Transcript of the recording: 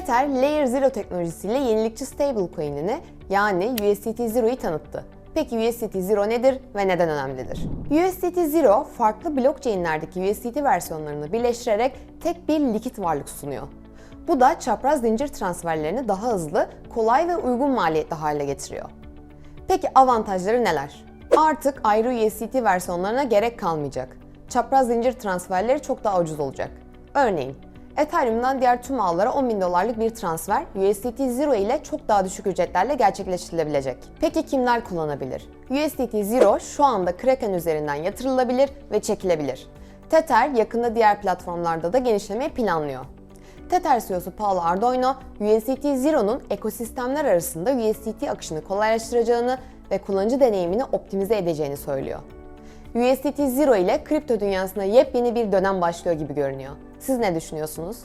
Tether, Layer Zero teknolojisiyle yenilikçi stablecoin'ini yani USDT Zero'yu tanıttı. Peki USDT Zero nedir ve neden önemlidir? USDT Zero, farklı blockchain'lerdeki USDT versiyonlarını birleştirerek tek bir likit varlık sunuyor. Bu da çapraz zincir transferlerini daha hızlı, kolay ve uygun maliyetli hale getiriyor. Peki avantajları neler? Artık ayrı USDT versiyonlarına gerek kalmayacak. Çapraz zincir transferleri çok daha ucuz olacak. Örneğin, Ethereum'dan diğer tüm ağlara 10 bin dolarlık bir transfer USDT Zero ile çok daha düşük ücretlerle gerçekleştirilebilecek. Peki kimler kullanabilir? USDT Zero şu anda Kraken üzerinden yatırılabilir ve çekilebilir. Tether yakında diğer platformlarda da genişlemeyi planlıyor. Tether CEO'su Paolo Ardoino, USDT Zero'nun ekosistemler arasında USDT akışını kolaylaştıracağını ve kullanıcı deneyimini optimize edeceğini söylüyor. USDT Zero ile kripto dünyasında yepyeni bir dönem başlıyor gibi görünüyor. Siz ne düşünüyorsunuz?